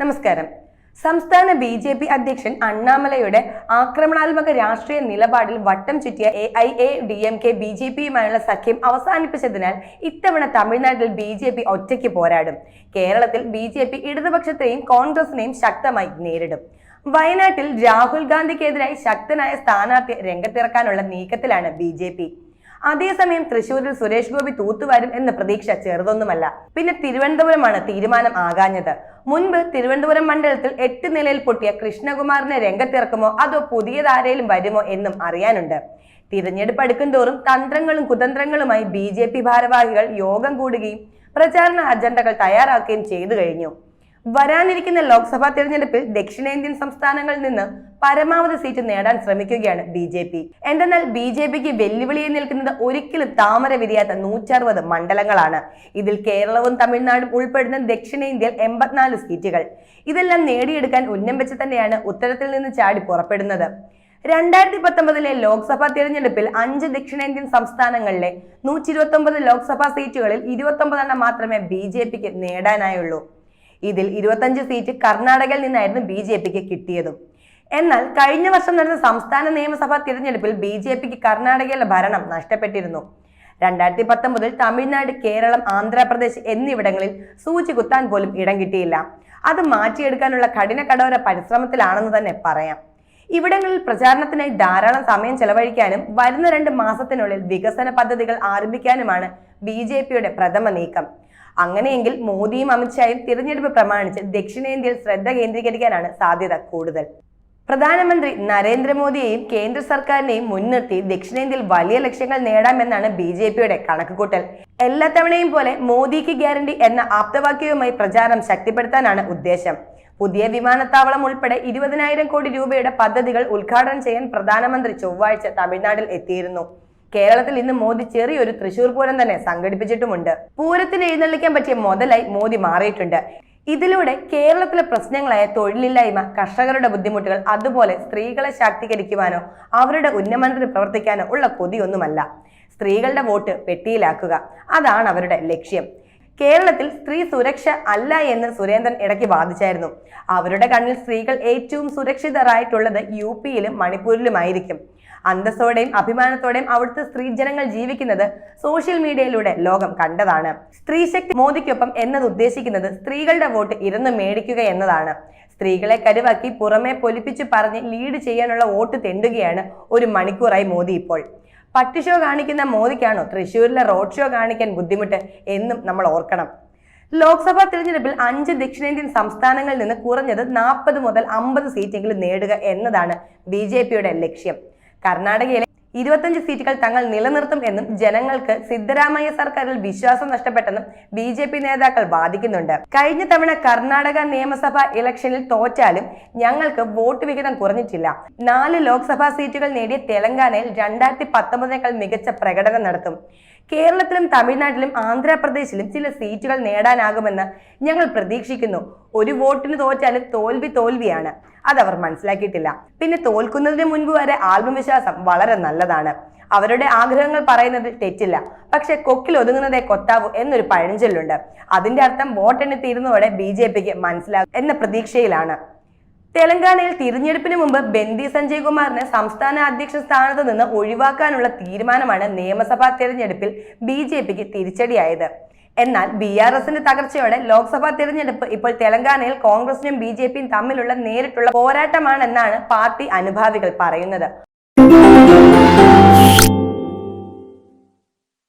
നമസ്കാരം. സംസ്ഥാന B J P അധ്യക്ഷൻ അണ്ണാമലയുടെ ആക്രമണാത്മക രാഷ്ട്രീയ നിലപാടിൽ വട്ടം ചുറ്റിയ A I A D M K B J പിയുമായുള്ള സഖ്യം അവസാനിപ്പിച്ചതിനാൽ ഇത്തവണ തമിഴ്നാട്ടിൽ ബി ജെ പി ഒറ്റയ്ക്ക് പോരാടും. കേരളത്തിൽ ബി ജെ പി ഇടതുപക്ഷത്തെയും കോൺഗ്രസിനെയും ശക്തമായി നേരിടും. വയനാട്ടിൽ രാഹുൽ ഗാന്ധിക്കെതിരായി ശക്തനായ സ്ഥാനാർത്ഥിയെ രംഗത്തിറക്കാനുള്ള നീക്കത്തിലാണ് ബി ജെ പി. അതേസമയം തൃശൂരിൽ സുരേഷ് ഗോപി തൂത്തുവരും എന്ന പ്രതീക്ഷ ചെറുതൊന്നുമല്ല. പിന്നെ തിരുവനന്തപുരമാണ് തീരുമാനം ആകാഞ്ഞത്. മുൻപ് തിരുവനന്തപുരം മണ്ഡലത്തിൽ എട്ട് നിലയിൽ പൊട്ടിയ കൃഷ്ണകുമാറിനെ രംഗത്തിറക്കുമോ അതോ പുതിയതാരേലും വരുമോ എന്നും അറിയാനുണ്ട്. തിരഞ്ഞെടുപ്പ് അടുക്കുംതോറും തന്ത്രങ്ങളും കുതന്ത്രങ്ങളുമായി ബി ഭാരവാഹികൾ യോഗം കൂടുകയും പ്രചാരണ അജണ്ടകൾ തയ്യാറാക്കുകയും ചെയ്തു കഴിഞ്ഞു. വരാനിരിക്കുന്ന ലോക്സഭാ തെരഞ്ഞെടുപ്പിൽ ദക്ഷിണേന്ത്യൻ സംസ്ഥാനങ്ങളിൽ നിന്ന് പരമാവധി സീറ്റ് നേടാൻ ശ്രമിക്കുകയാണ് ബി ജെ പി. എന്തെന്നാൽ ബി ജെ പിക്ക് വെല്ലുവിളിയെ നിൽക്കുന്നത് ഒരിക്കലും താമര വിരിയാത്ത നൂറ്ററുപത് മണ്ഡലങ്ങളാണ്. ഇതിൽ കേരളവും തമിഴ്നാടും ഉൾപ്പെടുന്ന ദക്ഷിണേന്ത്യയിൽ എൺപത്തിനാല് സീറ്റുകൾ. ഇതെല്ലാം നേടിയെടുക്കാൻ ഉന്നം വെച്ച് തന്നെയാണ് ഉത്തരത്തിൽ നിന്ന് ചാടി പുറപ്പെടുന്നത്. രണ്ടായിരത്തി പത്തൊമ്പതിലെ ലോക്സഭാ തിരഞ്ഞെടുപ്പിൽ അഞ്ച് ദക്ഷിണേന്ത്യൻ സംസ്ഥാനങ്ങളിലെ നൂറ്റി ഇരുപത്തി ലോക്സഭാ സീറ്റുകളിൽ ഇരുപത്തി മാത്രമേ ബി ജെ പിക്ക് നേടാനായുള്ളൂ. ഇതിൽ ഇരുപത്തഞ്ച് സീറ്റ് കർണാടകയിൽ നിന്നായിരുന്നു ബി ജെ പിക്ക് കിട്ടിയതും. എന്നാൽ കഴിഞ്ഞ വർഷം നടന്ന സംസ്ഥാന നിയമസഭാ തിരഞ്ഞെടുപ്പിൽ ബി ജെ പിക്ക് കർണാടകയിലെ ഭരണം നഷ്ടപ്പെട്ടിരുന്നു. രണ്ടായിരത്തി പത്തൊമ്പതിൽ തമിഴ്നാട് കേരളം ആന്ധ്രാപ്രദേശ് എന്നിവിടങ്ങളിൽ സൂചി കുത്താൻ പോലും ഇടം കിട്ടിയില്ല. അത് മാറ്റിയെടുക്കാനുള്ള കഠിന കടോര പരിശ്രമത്തിലാണെന്ന് തന്നെ പറയാം. ഇവിടങ്ങളിൽ പ്രചാരണത്തിനായി ധാരാളം സമയം ചെലവഴിക്കാനും വരുന്ന രണ്ട് മാസത്തിനുള്ളിൽ വികസന പദ്ധതികൾ ആരംഭിക്കാനുമാണ് ബി ജെ പിയുടെ പ്രഥമ നീക്കം. അങ്ങനെയെങ്കിൽ മോദിയും അമിത്ഷായും തിരഞ്ഞെടുപ്പ് പ്രമാണിച്ച് ദക്ഷിണേന്ത്യയിൽ ശ്രദ്ധ കേന്ദ്രീകരിക്കാനാണ് സാധ്യത കൂടുതൽ. പ്രധാനമന്ത്രി നരേന്ദ്രമോദിയെയും കേന്ദ്ര സർക്കാരിനെയും മുൻനിർത്തി ദക്ഷിണേന്ത്യയിൽ വലിയ ലക്ഷ്യങ്ങൾ നേടാമെന്നാണ് ബി ജെ പിയുടെ കണക്കുകൂട്ടൽ. എല്ലാ തവണയും പോലെ മോദിക്ക് ഗ്യാരണ്ടി എന്ന ആപ്തവാക്യവുമായി പ്രചാരണം ശക്തിപ്പെടുത്താനാണ് ഉദ്ദേശം. പുതിയ വിമാനത്താവളം ഉൾപ്പെടെ ഇരുപതിനായിരം കോടി രൂപയുടെ പദ്ധതികൾ ഉദ്ഘാടനം ചെയ്യാൻ പ്രധാനമന്ത്രി ചൊവ്വാഴ്ച തമിഴ്നാട്ടിൽ എത്തിയിരുന്നു. കേരളത്തിൽ ഇന്ന് മോദി ചെറിയൊരു തൃശൂർ പൂരം തന്നെ സംഘടിപ്പിച്ചിട്ടുമുണ്ട്. പൂരത്തിന് എഴുന്നള്ളിക്കാൻ പറ്റിയ മുതലായി മോദി മാറിയിട്ടുണ്ട്. ഇതിലൂടെ കേരളത്തിലെ പ്രശ്നങ്ങളായ തൊഴിലില്ലായ്മ കർഷകരുടെ ബുദ്ധിമുട്ടുകൾ അതുപോലെ സ്ത്രീകളെ ശാക്തീകരിക്കുവാനോ അവരുടെ ഉന്നമനത്തിന് പ്രവർത്തിക്കാനോ ഉള്ള കൊതിയൊന്നുമല്ല. സ്ത്രീകളുടെ വോട്ട് പെട്ടിയിലാക്കുക. അതാണ് അവരുടെ ലക്ഷ്യം. കേരളത്തിൽ സ്ത്രീ സുരക്ഷ അല്ല എന്ന് സുരേന്ദ്രൻ ഇടയ്ക്ക് വാദിച്ചായിരുന്നു. അവരുടെ കണ്ണിൽ സ്ത്രീകൾ ഏറ്റവും സുരക്ഷിതരായിട്ടുള്ളത് യു പിയിലും മണിപ്പൂരിലുമായിരിക്കും. അന്തസ്സോടെയും അഭിമാനത്തോടെയും അവിടുത്തെ സ്ത്രീജനങ്ങൾ ജീവിക്കുന്നത് സോഷ്യൽ മീഡിയയിലൂടെ ലോകം കണ്ടതാണ്. സ്ത്രീശക്തി മോദിക്കൊപ്പം എന്നത് ഉദ്ദേശിക്കുന്നത് സ്ത്രീകളുടെ വോട്ട് ഇരുന്ന് മേടിക്കുക എന്നതാണ്. സ്ത്രീകളെ കരുവാക്കി പുറമെ പൊലിപ്പിച്ചു പറഞ്ഞ് ലീഡ് ചെയ്യാനുള്ള വോട്ട് തെണ്ടുകയാണ് ഒരു മണിക്കൂറായി മോദി ഇപ്പോൾ. പട്ടി ഷോ കാണിക്കുന്ന മോദിക്കാണോ? തൃശ്ശൂരിലെ റോഡ് ഷോ കാണിക്കാൻ ബുദ്ധിമുട്ട് എന്നും നമ്മൾ ഓർക്കണം. ലോക്സഭാ തിരഞ്ഞെടുപ്പിൽ അഞ്ച് ദക്ഷിണേന്ത്യൻ സംസ്ഥാനങ്ങളിൽ നിന്ന് കുറഞ്ഞത് നാൽപ്പത് മുതൽ അമ്പത് സീറ്റെങ്കിലും നേടുക എന്നതാണ് ബി ലക്ഷ്യം. കർണാടകയിലെ ഇരുപത്തഞ്ച് സീറ്റുകൾ തങ്ങൾ നിലനിർത്തും എന്നും ജനങ്ങൾക്ക് സിദ്ധരാമയ്യ സർക്കാരിൽ വിശ്വാസം നഷ്ടപ്പെട്ടെന്നും ബി ജെ പി നേതാക്കൾ വാദിക്കുന്നുണ്ട്. കഴിഞ്ഞ തവണ കർണാടക നിയമസഭാ ഇലക്ഷനിൽ തോറ്റാലും ഞങ്ങൾക്ക് വോട്ട് വിഹിതം കുറഞ്ഞിട്ടില്ല. നാല് ലോക്സഭാ സീറ്റുകൾ നേടിയ തെലങ്കാനയിൽ രണ്ടായിരത്തി പത്തൊമ്പതിനേക്കാൾ മികച്ച പ്രകടനം നടത്തും. കേരളത്തിലും തമിഴ്നാട്ടിലും ആന്ധ്രാപ്രദേശിലും ചില സീറ്റുകൾ നേടാനാകുമെന്ന് ഞങ്ങൾ പ്രതീക്ഷിക്കുന്നു. ഒരു വോട്ടിന് തോറ്റാലും തോൽവി തോൽവിയാണ്. അതവർ മനസ്സിലാക്കിയിട്ടില്ല. പിന്നെ തോൽക്കുന്നതിന് മുൻപ് വരെ ആത്മവിശ്വാസം വളരെ നല്ലതാണ്. അവരുടെ ആഗ്രഹങ്ങൾ പറയുന്നത് തെറ്റില്ല. പക്ഷെ കൊക്കിൽ ഒതുങ്ങുന്നതേ കൊത്താവൂ എന്നൊരു പഴഞ്ചൊല്ലുണ്ട്. അതിന്റെ അർത്ഥം വോട്ടെണ്ണി തീരുന്നതോടെ ബി ജെ പിക്ക് മനസ്സിലാകും എന്ന പ്രതീക്ഷയിലാണ്. തെലങ്കാനയിൽ തിരഞ്ഞെടുപ്പിന് മുമ്പ് ബന്ദി സഞ്ജയ് കുമാറിനെ സംസ്ഥാന അധ്യക്ഷ സ്ഥാനത്ത് നിന്ന് ഒഴിവാക്കാനുള്ള തീരുമാനമാണ് നിയമസഭാ തെരഞ്ഞെടുപ്പിൽ ബി ജെ പിക്ക് തിരിച്ചടിയായത്. എന്നാൽ ബി ആർ എസിന്റെ തകർച്ചയോടെ ലോക്സഭാ തിരഞ്ഞെടുപ്പ് ഇപ്പോൾ തെലങ്കാനയിൽ കോൺഗ്രസിനും ബി ജെ പിയും തമ്മിലുള്ള നേരിട്ടുള്ള പോരാട്ടമാണെന്നാണ് പാർട്ടി അനുഭാവികൾ പറയുന്നത്.